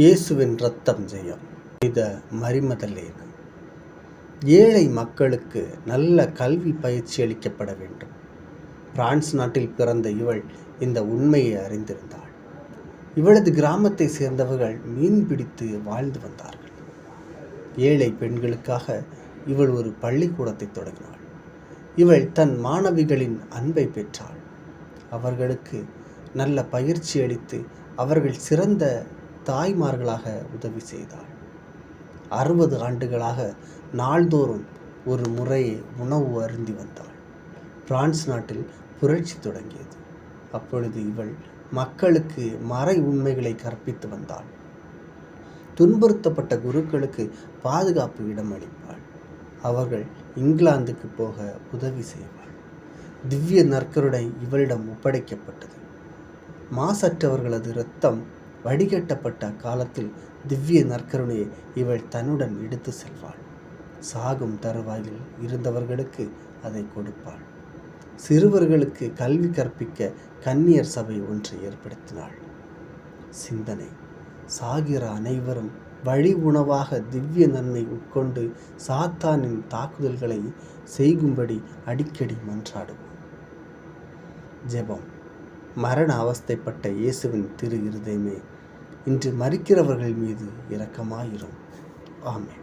இயேசுவின் ரத்தம் ஜெயம். இத மரிமதலேனம் ஏழை மக்களுக்கு நல்ல கல்வி பயிற்சி அளிக்கப்பட வேண்டும். பிரான்ஸ் நாட்டில் பிறந்த இவள் இந்த உண்மையை அறிந்திருந்தாள். இவளது கிராமத்தை சேர்ந்தவர்கள் மீன் பிடித்து வாழ்ந்து வந்தார்கள். ஏழை பெண்களுக்காக இவள் ஒரு பள்ளிக்கூடத்தை தொடங்கினாள். இவள் தன் மாணவிகளின் அன்பை பெற்றாள். அவர்களுக்கு நல்ல பயிற்சி அளித்து அவர்கள் சிறந்த தாய்மார்களாக உதவி செய்தாள் அறுபது ஆண்டுகளாக நாள்தோறும் ஒரு முறையை உணவு அருந்தி வந்தாள். பிரான்ஸ் நாட்டில் புரட்சி தொடங்கியது. அப்பொழுது இவள் மக்களுக்கு மறை உண்மைகளை கற்பித்து வந்தாள். துன்புறுத்தப்பட்ட குருக்களுக்கு பாதுகாப்பு இடம் அளிப்பாள். அவர்கள் இங்கிலாந்துக்கு போக உதவி செய்வாள். திவ்ய நற்கருடை இவளிடம் ஒப்படைக்கப்பட்டது. மாசற்றவர்களது இரத்தம் வடிகட்டப்பட்ட காலத்தில் திவ்ய நற்கருணையை இவள் தன்னுடன் எடுத்து செல்வாள். சாகும் தருவாயில் இருந்தவர்களுக்கு அதை கொடுப்பாள். சிறுவர்களுக்கு கல்வி கற்பிக்க கன்னியர் சபை ஒன்றை ஏற்படுத்தினாள். சிந்தனை. சாகிற அனைவரும் வழி உணவாக திவ்ய நன்மை உட்கொண்டு சாத்தானின் தாக்குதல்களை செய்கும்படி அடிக்கடி மன்றாடுவோம். ஜெபம். மரண அவஸ்தைப்பட்ட இயேசுவின் திரு இருதயமே இன்று மறிக்கிறவர்கள் மீது இரக்கமாயிரும். ஆமே